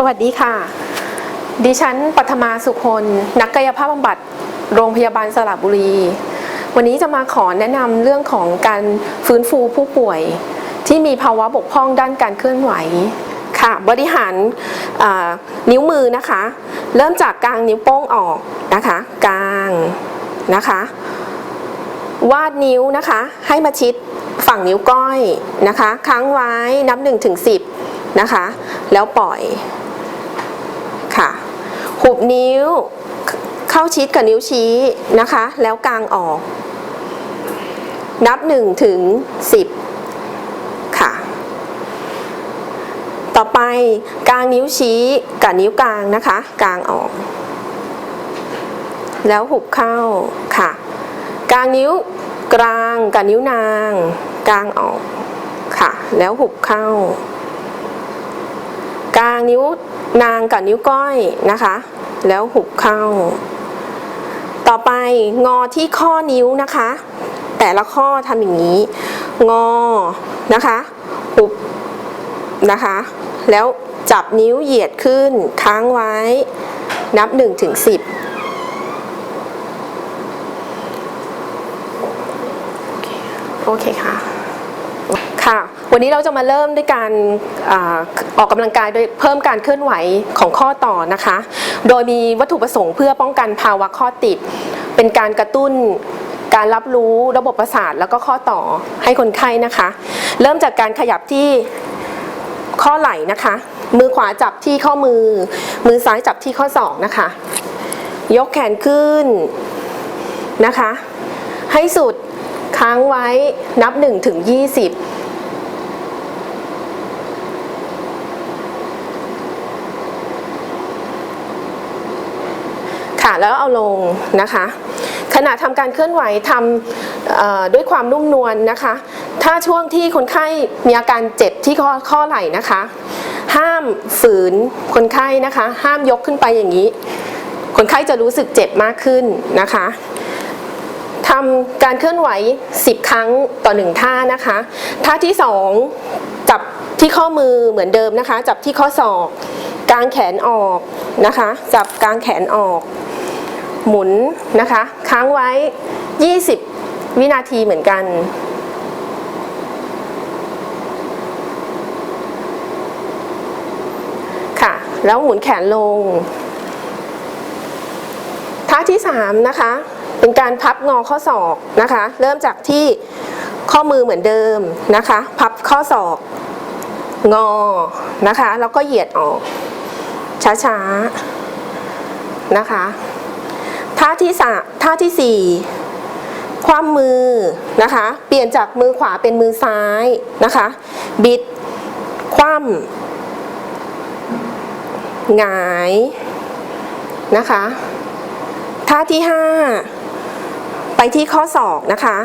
สวัสดีค่ะ ดิฉันปัทมาสุคนนักกายภาพบำบัดโรงพยาบาลสระบุรี วันนี้จะมาขอแนะนำเรื่องของการฟื้นฟูผู้ป่วย ที่มีภาวะบกพร่องด้านการเคลื่อนไหวค่ะ บริหารนิ้วมือนะคะ เริ่มจากกลางนิ้วโป้งออกนะคะ กลางนะคะ วาดนิ้วนะคะ ให้มาชิดฝั่งนิ้วก้อยนะคะ ค้างไว้นับ1ถึง10นะคะ แล้วปล่อย หุบนิ้ว เข้าชิดกับนิ้วชี้นะคะ แล้วกางออก นับ1ถึง10 ค่ะ ต่อไปกางนิ้วชี้กับนิ้วกลางนะคะ กางออก แล้วหุบเข้าค่ะกลางนิ้วกลางกับนิ้วนางกลางออกค่ะ แล้วหุบเข้ากลางนิ้ว นางกับนิ้วก้อยนะคะ แล้วหุบเข้า ต่อไปงอที่ข้อนิ้วนะคะ แต่ละข้อทำอย่างนี้ งอนะคะ หุบนะคะ แล้วจับนิ้วเหยียดขึ้นค้างไว้ นับ1ถึง10โอเคค่ะค่ะ วันนี้เราจะมาเริ่มด้วยการอออกกำลังกายโดยเพิ่มการเคลื่อนไหวของข้อต่อนะคะ โดยมีวัตถุประสงค์เพื่อป้องกันภาวะข้อติด เป็นการกระตุ้นการรับรู้ระบบประสาทแล้วก็ข้อต่อให้คนไข้นะคะ เริ่มจากการขยับที่ข้อไหล่นะคะ มือขวาจับที่ข้อมือ มือซ้ายจับที่ข้อศอกนะคะ ยกแขนขึ้นนะคะ ให้สุดค้างไว้นับ1ถึง20 แล้วเอาลงนะคะ ขณะทำการเคลื่อนไหวทำด้วยความนุ่มนวลนะคะ ถ้าช่วงที่คนไข้มีอาการเจ็บที่ข้อข้อไหล่นะคะ ห้ามฝืนคนไข้นะคะ ห้ามยกขึ้นไปอย่างนี้ คนไข้จะรู้สึกเจ็บมากขึ้นนะคะทำการเคลื่อนไหว 10 ครั้งต่อหนึ่งท่านะคะ ท่าที่ 2 จับที่ข้อมือเหมือนเดิมนะคะ จับที่ข้อศอกกางแขนออกนะคะ จับกางแขนออก หมุนนะคะ ค้างไว้ 20 วินาทีเหมือนกัน ค่ะ แล้วหมุนแขนลงท่าที่ 3 นะคะ เป็นการพับงอข้อศอกนะคะ เริ่มจากที่ข้อมือเหมือนเดิมนะคะ พับข้อศอก งอนะคะ แล้วก็เหยียดออก ช้าๆ นะคะ ท่าที่สท่าที่สี่คว่ำมือนะคะ เปลี่ยนจากมือขวาเป็นมือซ้ายนะคะ บิด คว่ำหงายนะคะ ท่าที่ 5 ไปที่ข้อศอกนะคะ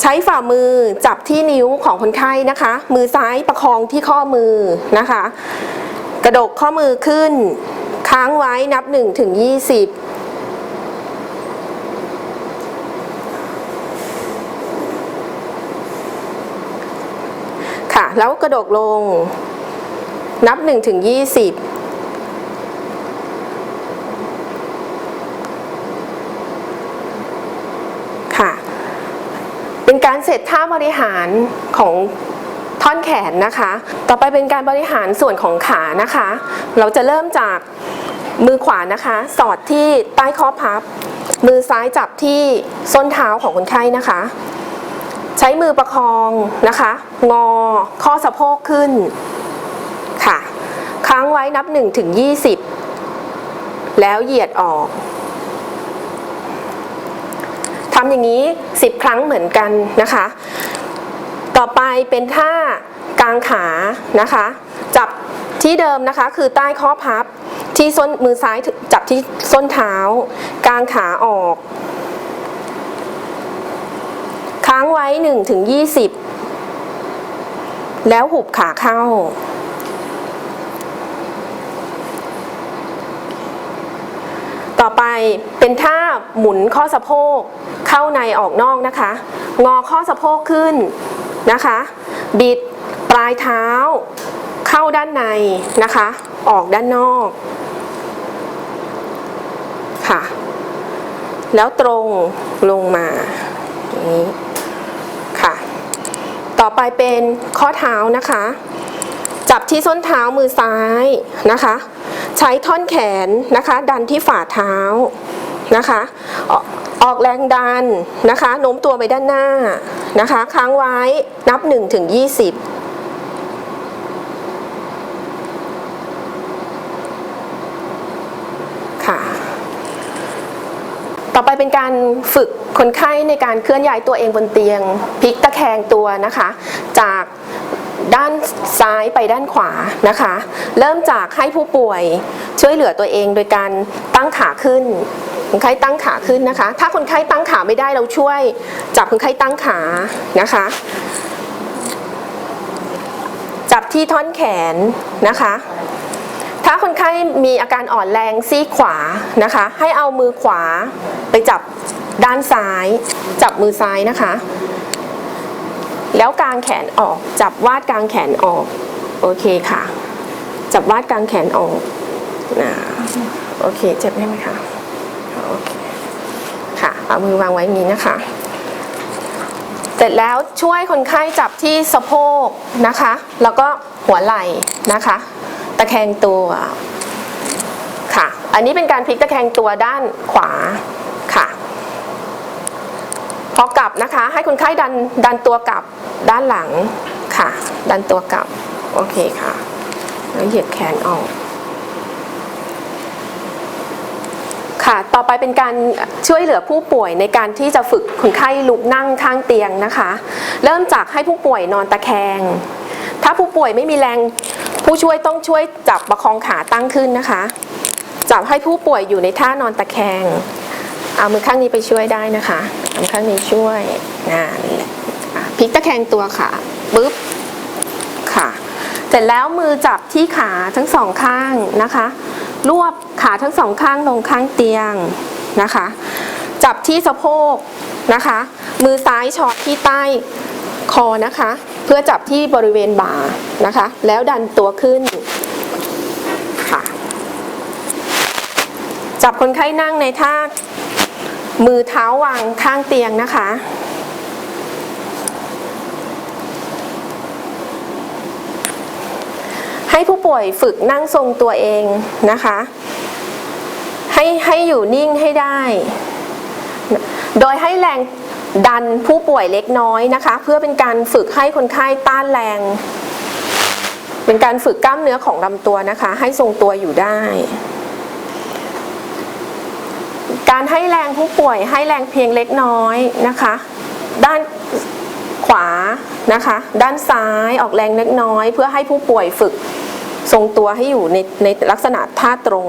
ใช้ฝ่ามือจับที่นิ้วของคนไข้นะคะ มือซ้ายประคองที่ข้อมือนะคะ กระดกข้อมือขึ้น ค้างไว้นับ1ถึง20ค่ะแล้วกระดกลง นับ1ถึง20 ค่ะ เป็นการเสร็จท่าบริหารของท่อนแขนนะคะ ต่อไปเป็นการบริหารส่วนของขานะคะ เราจะเริ่มจาก มือขวานะคะ สอดที่ใต้ข้อพับ มือซ้ายจับที่ส้นเท้าของคนไข้นะคะ ใช้มือประคองนะคะ งอข้อสะโพกขึ้นค่ะ ค้างไว้นับ1ถึง20 แล้วเหยียดออกทำอย่างนี้ 10 ครั้งเหมือนกันนะคะ ต่อไปเป็นท่ากางขานะคะ จับที่เดิมนะคะ คือใต้ข้อพับ ที่ส้นมือซ้ายจับที่ส้นเท้ากางขาออก ค้างไว้1ถึง20 แล้วหุบขาเข้า ต่อไปเป็นท่าหมุนข้อสะโพกเข้าในออกนอกนะคะ งอข้อสะโพกขึ้นนะคะ บิดปลายเท้าเข้าด้านในนะคะ ออกด้านนอก ค่ะ แล้วตรงลงมาอย่างนี้ค่ะ ต่อไปเป็นข้อเท้านะคะ จับที่ส้นเท้ามือซ้ายนะคะ ใช้ท่อนแขนนะคะ ดันที่ฝ่าเท้านะคะออกออกแรงดันนะคะโน้มตัวไปด้านหน้านะคะ ค้างไว้นับ1ถึง20ค่ะ ต่อไปเป็นการฝึกคนไข้ในการเคลื่อนย้ายตัวเองบนเตียงพลิกตะแคงตัวนะคะ จากด้านซ้ายไปด้านขวานะคะ เริ่มจากให้ผู้ป่วยช่วยเหลือตัวเองโดยการตั้งขาขึ้น คนไข้ตั้งขาขึ้นนะคะ ถ้าคนไข้ตั้งขาไม่ได้เราช่วยจับคนไข้ตั้งขานะคะ จับที่ท่อนแขนนะคะ คนไข้มีอาการอ่อนแรงซีกขวานะคะ ให้เอามือขวาไปจับด้านซ้าย จับมือซ้ายนะคะ แล้วกางแขนออกจับวาดกางแขนออก โอเคค่ะ จับวาดกางแขนออกนะโอเคเจ็บได้ไหมคะโอเคค่ะเอามือวางไว้นี้นะคะ เสร็จแล้วช่วยคนไข้จับที่สะโพกนะคะ แล้วก็หัวไหล่นะคะ ตะแคงตัวค่ะ อันนี้เป็นการพลิกตะแคงตัวด้านขวาค่ะพอกลับนะคะ ให้คนไข้ดันดันตัวกลับด้านหลังค่ะ ดันตัวกลับโอเคค่ะแล้วเหยียดแขนออก ค่ะต่อไปเป็นการช่วยเหลือผู้ป่วยในการที่จะฝึกคนไข้ลุกนั่งข้างเตียงนะคะ เริ่มจากให้ผู้ป่วยนอนตะแคง ถ้าผู้ป่วยไม่มีแรง ผู้ช่วยต้องช่วยจับประคองขาตั้งขึ้นนะคะ จับให้ผู้ป่วยอยู่ในท่านอนตะแคง เอามือข้างนี้ไปช่วยได้นะคะเอามือข้างนี้ช่วยนะนี่แหละอะพลิกตะแคงตัวค่ะปึ๊บค่ะเสร็จแล้วมือจับที่ขาทั้งสองข้างนะคะ รวบขาทั้งสองข้างลงข้างเตียงนะคะ จับที่สะโพกนะคะ มือซ้ายช็อตที่ใต้คอนะคะ เพื่อจับที่บริเวณบ่านะคะ แล้วดันตัวขึ้นค่ะจับคนไข้นั่งในท่ามือเท้าวางข้างเตียงนะคะ ให้ผู้ป่วยฝึกนั่งทรงตัวเองนะคะ ให้ให้อยู่นิ่งให้ได้ โดยให้แรง ดันผู้ป่วยเล็กน้อยนะคะ เพื่อเป็นการฝึกให้คนไข้ต้านแรง เป็นการฝึกกล้ามเนื้อของลำตัวนะคะ ให้ทรงตัวอยู่ได้ การให้แรงผู้ป่วยให้แรงเพียงเล็กน้อยนะคะ ด้านขวานะคะ ด้านซ้ายออกแรงเล็กน้อย เพื่อให้ผู้ป่วยฝึกทรงตัวให้อยู่ในในลักษณะท่าตรง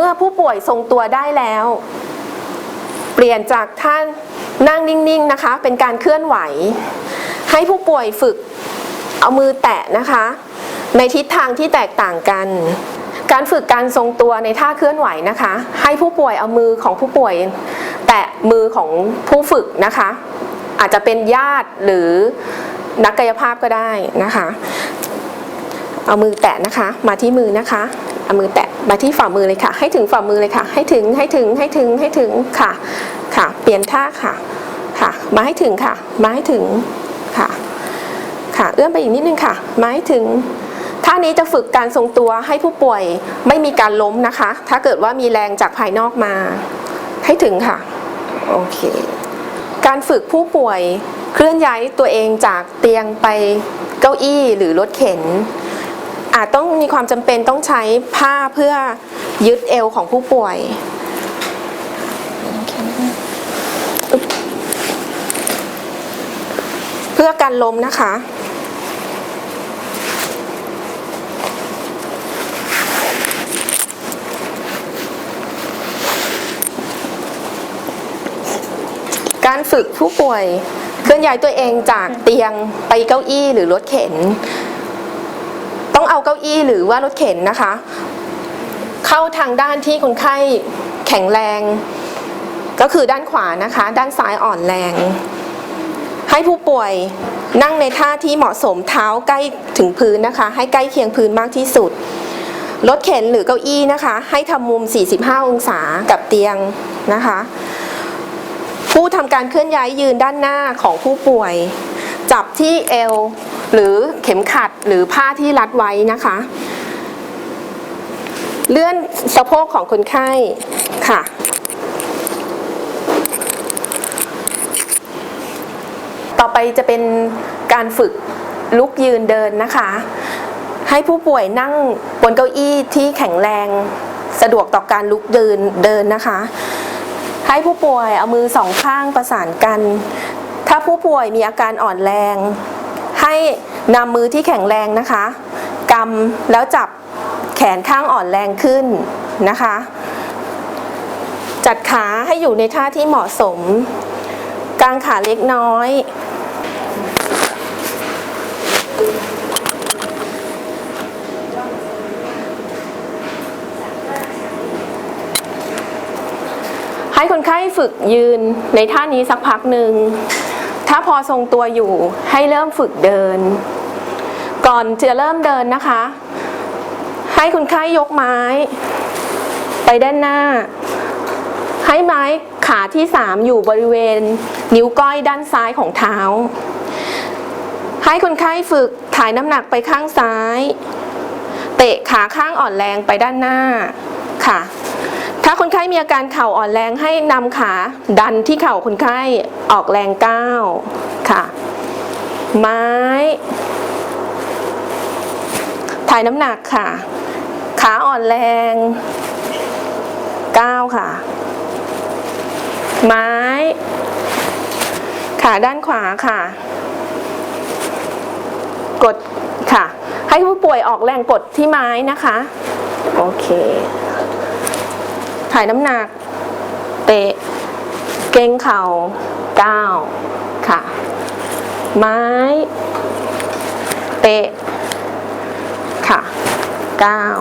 เมื่อผู้ป่วยทรงตัวได้แล้ว เปลี่ยนจากท่านั่งนิ่งๆนะคะ เป็นการเคลื่อนไหว ให้ผู้ป่วยฝึกเอามือแตะนะคะ ในทิศทางที่แตกต่างกัน การฝึกการทรงตัวในท่าเคลื่อนไหวนะคะ ให้ผู้ป่วยเอามือของผู้ป่วย แตะมือของผู้ฝึกนะคะ อาจจะเป็นญาติหรือนักกายภาพก็ได้นะคะ เอามือแตะนะคะ มาที่มือนะคะ เอามือแตะ มาที่ฝ่ามือเลยค่ะ ให้ถึงฝ่ามือเลยค่ะ ให้ถึงให้ถึงให้ถึงให้ถึงค่ะค่ะ เปลี่ยนท่าค่ะค่ะ มาให้ถึงค่ะ มาให้ถึงค่ะค่ะ เอื้อมไปอีกนิดนึงค่ะ มาให้ถึงท่านี้จะฝึกการทรงตัวให้ผู้ป่วยไม่มีการล้มนะคะ ถ้าเกิดว่ามีแรงจากภายนอกมา ให้ถึงค่ะโอเคการฝึกผู้ป่วยเคลื่อนย้ายตัวเองจากเตียงไปเก้าอี้หรือรถเข็น อาจต้องมีความจำเป็นต้องใช้ผ้าเพื่อยึดเอวของผู้ป่วยเพื่อการล้มนะคะการฝึกผู้ป่วยเคลื่อนย้ายตัวเองจากเตียงไปเก้าอี้หรือรถเข็น ต้องเอาเก้าอี้หรือว่ารถเข็นนะคะ เข้าทางด้านที่คนไข้แข็งแรง ก็คือด้านขวานะคะ ด้านซ้ายอ่อนแรงให้ให้ผู้ป่วยนั่งในท่าที่เหมาะสมเท้าใกล้ถึงพื้นนะคะ ให้ใกล้เคียงพื้นมากที่สุดรถเข็นหรือเก้าอี้นะคะ ให้ทำมุม 45 องศากับเตียงนะคะ ผู้ทำการเคลื่อนย้ายยืนด้านหน้าของผู้ป่วย จับที่เอวหรือเข็มขัด หรือผ้าที่รัดไว้นะคะ เลื่อนสะโพกของคนไข้ค่ะ ต่อไปจะเป็นการฝึกลุกยืนเดินนะคะ ให้ผู้ป่วยนั่งบนเก้าอี้ที่แข็งแรงสะดวกต่อการลุกเดินเดินนะคะ ให้ผู้ป่วยเอามือสองข้างประสานกัน ถ้าผู้ป่วยมีอาการอ่อนแรง ให้ นำมือที่แข็งแรงนะคะกำแล้วจับแขนข้างอ่อนแรงขึ้นนะคะ จัดขาให้อยู่ในท่าที่เหมาะสม กางขาเล็กน้อย ให้คนไข้ฝึกยืนในท่านี้สักพักหนึ่ง ถ้าพอทรงตัวอยู่ให้เริ่มฝึกเดิน ก่อนจะเริ่มเดินนะคะ ให้คนไข้ยกไม้ ไปด้านหน้า ให้ไม้ขาที่3อยู่บริเวณ นิ้วก้อยด้านซ้ายของเท้า ให้คนไข้ฝึกถ่ายน้ำหนักไปข้างซ้าย เตะขาข้างอ่อนแรงไปด้านหน้าค่ะ ถ้าคนไข้มีอาการเข่าอ่อนแรงให้นำขาดันที่เข่าคนไข้ออกแรงก้าวค่ะ ไม้ ถ่ายน้ำหนักค่ะ ขาอ่อนแรงก้าวค่ะ ไม้ ขาด้านขวาค่ะ กดค่ะ ให้ผู้ป่วยออกแรงกดที่ไม้นะคะ โอเค ถ่ายน้ำหนัก เตะ เก่งเข่าก้าวค่ะ ไม้ เตะ ค่ะก้าว